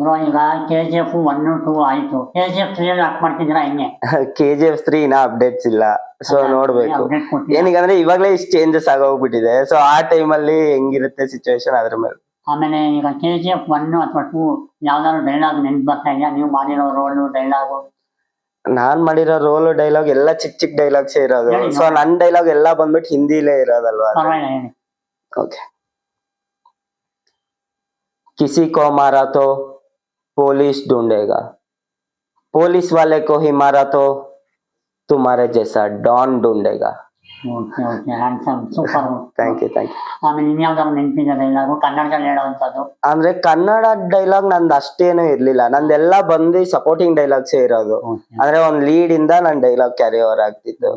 Bro ಈಗ K G F one two ಆಯ್ತು K G F three ಹಾಕ್ ಮಾಡ್ತಿದ್ದೀರಾ ಹಿಂಗೆ? ಕೆ ಜಿ ಎಫ್ ತ್ರೀ ಇನ್ನ ಅಪ್ಡೇಟ್ಸ್ ಇಲ್ಲ. ಸೊ ನೋಡ್ಬೇಕು. Update ಇವಾಗಲೇ ಇವಾಗ್ಲೇ ಇಷ್ಟು ಚೇಂಜಸ್ ಆಗೋಗ್ಬಿಟ್ಟಿದೆ. ಸೊ ಆ ಟೈಮಲ್ಲಿ ಹೆಂಗಿರುತ್ತೆ ಸಿಚುವೇಶನ್ ಅದ್ರ ಮೇಲೆ. ಆಮೇಲೆ ಈಗ ಕೆ ಜಿ ಎಫ್ ಒನ್ ಅಥವಾ ಟೂ ಯಾವ್ದಾದ್ರು ಡೈಲಾಗ್ ನೆನ್ಪು ಬರ್ತಾ ಇದೆಯಾ? ನೀವು ಮಾಡಿರೋ ರೋಲು ಡೈಲಾಗ್ ನಾನ್ ಮಾಡಿರೋ ರೋಲ್ ಡೈಲಾಗ್ ಎಲ್ಲ ಚಿಕ್ಕ ಚಿಕ್ಕ ಡೈಲಾಗ್ಸ್ ಇರೋದು. ಸೊ ನನ್ ಡೈಲಾಗ್ ಎಲ್ಲ ಬಂದ್ಬಿಟ್ಟು ಹಿಂದಿಲೇ ಇರೋದಲ್ವಾ? ಓಕೆ ಕಿಸಿ ಕೋ ಮಾರಾತೋ? पुलिस ढूंढेगा पुलिस वाले को ही मारा तो तुम्हारे जैसा don ढूंढेगा okay okay handsome super thank you thank you ಆಮೇಲೆ ಇನ್ಯಾವ್ದಾದ್ರು ನೆನಪಿದೆ ಡೈಲಾಗು ಕನ್ನಡದಲ್ಲಿ ಹೇಳೋವಂಥದ್ದು ಅಂದ್ರೆ ಕನ್ನಡ ಡೈಲಾಗ್ ನಂದು ಅಷ್ಟೇನು ಇರ್ಲಿಲ್ಲ ನಂದೆಲ್ಲ ಬಂದು ಸಪೋರ್ಟಿಂಗ್ ಡೈಲಾಗ್ಸೇ ಇರೋದು ಓಕೆ ಅಂದ್ರೆ ಒಂದ್ ಲೀಡ್ ಇಂದ ನನ್ ಡೈಲಾಗ್ ಕ್ಯಾರಿ ಓವರ್ ಆಗ್ತಿತ್ತು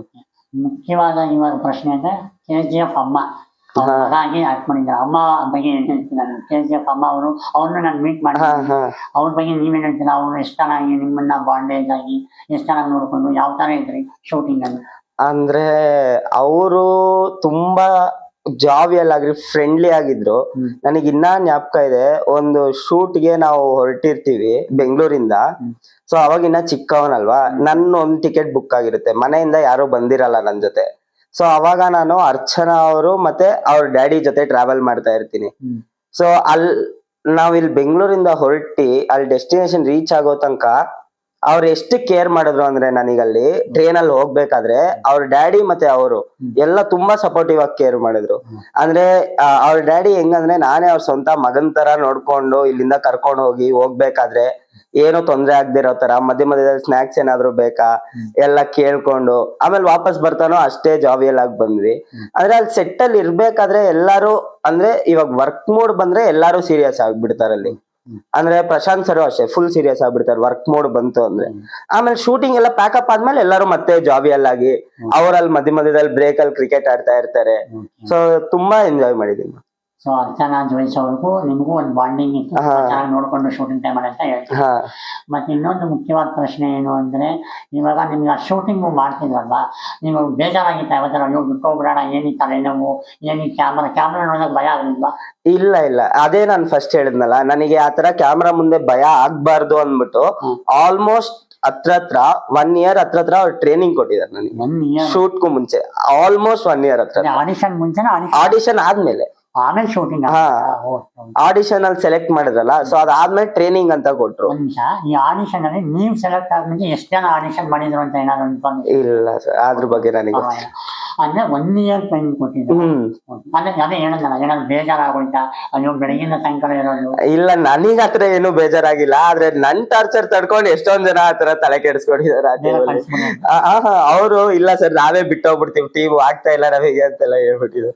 ಮುಖ್ಯವಾದ ಇವಾಗ ಪ್ರಶ್ನೆ ಅಂದ್ರೆ ಕೆ ಜಿ ಎಫ್ ಅಮ್ಮ ಅವ್ರ ಹಾ. ಮಗಾಗಿ ಆಕ್ಟ್ ಮಾಡಿದ್ದಾರೆ ಅಮ್ಮ ಬಗ್ಗೆ ನಾನು ಕೆ ಜಿ ಎಫ್ ಅಮ್ಮ ಅವರು ಅವ್ರನ್ನ ನಾನು ಮೀಟ್ ಹಾ ಮಾಡಿ ಹಾ ಅವ್ರ ಬಗ್ಗೆ ನೀವೇನು ಹೇಳ್ತೀರಾ? ಅವ್ರು ಎಷ್ಟು ಚೆನ್ನಾಗಿ ನಿಮ್ಮನ್ನ ಬಾಂಡೇಜ್ ಆಗಿ ಎಷ್ಟು ಚೆನ್ನಾಗಿ ನೋಡ್ಕೊಂಡು ಯಾವ ತರ ಇದ್ರಿ ಶೂಟಿಂಗ್ ಅಲ್ಲಿ? ಅಂದ್ರೆ ಅವರು ತುಂಬಾ ಜಾವಿಯಲ್ ಆಗ್ರಿ ಫ್ರೆಂಡ್ಲಿ ಆಗಿದ್ರು. ನನಗೆ ಇನ್ನ ಜ್ಞಾಪಕ ಇದೆ ಒಂದು ಶೂಟ್ಗೆ ನಾವು ಹೊರಟಿರ್ತೀವಿ ಬೆಂಗಳೂರಿಂದ. ಸೊ ಅವಾಗ ಇನ್ನ ಚಿಕ್ಕವನಲ್ವಾ? ನನ್ನ ಒಂದು ಟಿಕೆಟ್ ಬುಕ್ ಆಗಿರುತ್ತೆ. ಮನೆಯಿಂದ ಯಾರು ಬಂದಿರಲ್ಲ ನನ್ ಜೊತೆ. ಸೊ ಅವಾಗ ನಾನು ಅರ್ಚನಾ ಅವರು ಮತ್ತೆ ಅವ್ರ ಡ್ಯಾಡಿ ಜೊತೆ ಟ್ರಾವೆಲ್ ಮಾಡ್ತಾ ಇರ್ತೀನಿ. ಸೊ ಅಲ್ ನಾವ್ ಇಲ್ಲಿ ಬೆಂಗಳೂರಿಂದ ಹೊರಟಿ ಅಲ್ಲಿ ಡೆಸ್ಟಿನೇಷನ್ ರೀಚ್ ಆಗೋ ತನಕ ಅವ್ರು ಎಷ್ಟು ಕೇರ್ ಮಾಡಿದ್ರು ಅಂದ್ರೆ ನನಗಲ್ಲಿ ಟ್ರೈನ್ ಅಲ್ಲಿ ಹೋಗ್ಬೇಕಾದ್ರೆ ಅವ್ರ ಡ್ಯಾಡಿ ಮತ್ತೆ ಅವರು ಎಲ್ಲ ತುಂಬಾ ಸಪೋರ್ಟಿವ್ ಆಗಿ ಕೇರ್ ಮಾಡಿದ್ರು. ಅಂದ್ರೆ ಅವ್ರ ಡ್ಯಾಡಿ ಹೆಂಗಂದ್ರೆ ನಾನೇ ಅವ್ರ ಸ್ವಂತ ಮಗನ್ ತರ ನೋಡ್ಕೊಂಡು ಇಲ್ಲಿಂದ ಕರ್ಕೊಂಡು ಹೋಗಿ ಹೋಗ್ಬೇಕಾದ್ರೆ ಏನೋ ತೊಂದ್ರೆ ಇರೋ ತರ ಮಧ್ಯ ಮಧ್ಯದಲ್ಲಿ ಸ್ನಾಕ್ಸ್ ಏನಾದ್ರು ಬೇಕಾ ಎಲ್ಲ ಕೇಳ್ಕೊಂಡು ಆಮೇಲೆ ವಾಪಸ್ ಬರ್ತಾನೋ ಅಷ್ಟೇ ಜಾವಿಯಲ್ ಆಗಿ ಬಂದ್ವಿ. ಅಂದ್ರೆ ಅಲ್ಲಿ ಸೆಟ್ ಅಲ್ಲಿ ಇರ್ಬೇಕಾದ್ರೆ ಎಲ್ಲಾರು ಅಂದ್ರೆ ಇವಾಗ ವರ್ಕ್ ಮೋಡ್ ಬಂದ್ರೆ ಎಲ್ಲಾರು ಸೀರಿಯಸ್ ಆಗ್ಬಿಡ್ತಾರೆ ಅಲ್ಲಿ ಅಂದ್ರೆ ಪ್ರಶಾಂತ್ ಸರ್ ಅಷ್ಟೇ ಫುಲ್ ಸೀರಿಯಸ್ ಆಗ್ಬಿಡ್ತಾರೆ ವರ್ಕ್ ಮೋಡ್ ಬಂತು ಅಂದ್ರೆ ಆಮೇಲೆ ಶೂಟಿಂಗ್ ಎಲ್ಲ ಪ್ಯಾಕಪ್ ಆದ್ಮೇಲೆ ಎಲ್ಲರೂ ಮತ್ತೆ ಜಾಬಿಯಲ್ ಆಗಿ. ಅವರಲ್ಲಿ ಮಧ್ಯ ಮಧ್ಯದಲ್ಲಿ ಬ್ರೇಕ್ ಅಲ್ಲಿ ಕ್ರಿಕೆಟ್ ಆಡ್ತಾ ಇರ್ತಾರೆ ಸೊ ತುಂಬಾ ಎಂಜಾಯ್ ಮಾಡಿದೀನಿ ಸೊ ಅರ್ಚನಾ ಜೋಯಿಸ್ ಅವ್ರಿಗೂ ನಿಮಗೂ ಒಂದು ಬಾಂಡಿಂಗ್ ಇತ್ತು. ಚೆನ್ನಾಗಿ ನೋಡ್ಕೊಂಡು ಶೂಟಿಂಗ್ ಟೈಮ್ ಅಂತ ಹೇಳ್ತೀನಿ. ಮತ್ತೆ ಇನ್ನೊಂದು ಮುಖ್ಯವಾದ ಪ್ರಶ್ನೆ ಏನು ಅಂದ್ರೆ ಇವಾಗ ನಿಮ್ಗೆ ಆ ಶೂಟಿಂಗ್ ಮಾಡ್ತಿದ್ರಲ್ವಾ? ನೀವು ಬೇಜಾರಾಗಿತ್ತ ಯಾವತ್ತರ ಅಯ್ಯೋ ಬಿಟ್ಟೋಗ್ಬಿಡೋಣ ಏನಿ ತಲೆನೋವು ಏನಿ ಕ್ಯಾಮ್ರಾ ಕ್ಯಾಮ್ರಾ ನೋಡೋದಾಗ ಭಯ ಆಗಲಿಲ್ವಾ ಇಲ್ಲ ಇಲ್ಲ. ಅದೇ ನಾನು ಫಸ್ಟ್ ಹೇಳಿದ್ನಲ್ಲ ನನಗೆ ಆತರ ಕ್ಯಾಮ್ರಾ ಮುಂದೆ ಭಯ ಆಗ್ಬಾರ್ದು ಅಂದ್ಬಿಟ್ಟು ಆಲ್ಮೋಸ್ಟ್ ಹತ್ರ ಹತ್ರ ಒನ್ ಇಯರ್ ಹತ್ರ ಹತ್ರ ಅವ್ರು ಟ್ರೈನಿಂಗ್ ಕೊಟ್ಟಿದ್ದಾರೆ ನನಗೆ. ಒನ್ ಇಯರ್ ಶೂಟ್ಗೂ ಮುಂಚೆ. ಆಲ್ಮೋಸ್ಟ್ ಒನ್ ಇಯರ್ ಹತ್ರ. ಆಡಿಷನ್ ಮುಂಚೆ ಆಡಿಷನ್ ಆದ್ಮೇಲೆ. ಆಮೇಲೆ ಶೂಟಿಂಗ್ ಹಾ. ಆಡಿಷನ್ ಅಲ್ಲಿ ಸೆಲೆಕ್ಟ್ ಮಾಡಿದ್ರಲ್ಲ ಸೊ ಅದಾದ್ಮೇಲೆ ಟ್ರೈನಿಂಗ್ ಅಂತ ಕೊಟ್ರು. ಒಂದ್ ನಿಮಿಷ ಈ ಆಡಿಷನ್ ಅಲ್ಲಿ ನೀವ್ ಸೆಲೆಕ್ಟ್ ಆದ್ಮೇಲೆ ಎಷ್ಟ್ ಜನ ಆಡಿಷನ್ ಮಾಡಿದ್ರು ಅಂತ ಏನಾದ್ರು ಅನ್ಕೊಂಡು ಇಲ್ಲ ಸರ್ ಅದ್ರ ಬಗ್ಗೆ ನನಗೆ ಗೊತ್ತಿಲ್ಲ. ಅಂದ್ರೆ ಒನ್ ಇಯರ್ ಟ್ರೈನಿಂಗ್ ಕೊಟ್ಟಿದ್ರು ಹ್ಮ್. ಅಂದ್ರೆ ಅದೇ ಹೇಳಲ್ಲ ಏನಾದ್ರು ಬೇಜಾರಾಗೋಯ್ತಾ? ಅಯ್ಯೋ ಬೆಳಗಿನ ಸಾಯಂಕಾಲ ಇರೋದು? ಇಲ್ಲ ನನಗ್ ಹತ್ರ ಏನು ಬೇಜಾರಾಗಿಲ್ಲ ಆದ್ರೆ ನನ್ ಟಾರ್ಚರ್ ತಡ್ಕೊಂಡು ಎಷ್ಟೊಂದ್ ಜನ ಆತರ ತಲೆ ಕೆಡಿಸ್ಕೊಂಡಿದಾರೆ ಆ ಬೇಗ ಟೈಮಲ್ಲಿ. ಅವರು ಇಲ್ಲ ಸರ್ ನಾವೇ ಬಿಟ್ಟೋಗ್ಬಿಡ್ತೀವಿ ಟೀಮ್ ಆಗ್ತಾ ಇಲ್ಲ ನಮಗೆ ಅಂತೆಲ್ಲ ಹೇಳ್ಬಿಟ್ಟಿದ್ರು.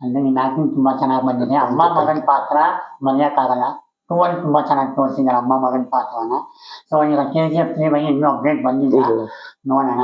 ಅಂದ್ರೆ ಆಕ್ಟಿಂಗ್ ತುಂಬಾ ಚೆನ್ನಾಗಿ ಬಂದಿದೆ ಅಮ್ಮ ಮಗನ ಪಾತ್ರ ಮರೆಯಕ್ಕಾಗಲ್ಲ ಟೂ ಅಲ್ಲಿ ತುಂಬಾ ಚೆನ್ನಾಗಿ ತೋರಿಸಿದ್ದಾರೆ ಅಮ್ಮ ಮಗನ ಪಾತ್ರನ. ಸೊ ಈಗ ಕೆ ಜಿ ಎಫ್ ತ್ರೀ ಬಗ್ಗೆ ಇನ್ನೂ ಅಪ್ಡೇಟ್ ಬಂದಿದೆ ನೋಡೋಣ.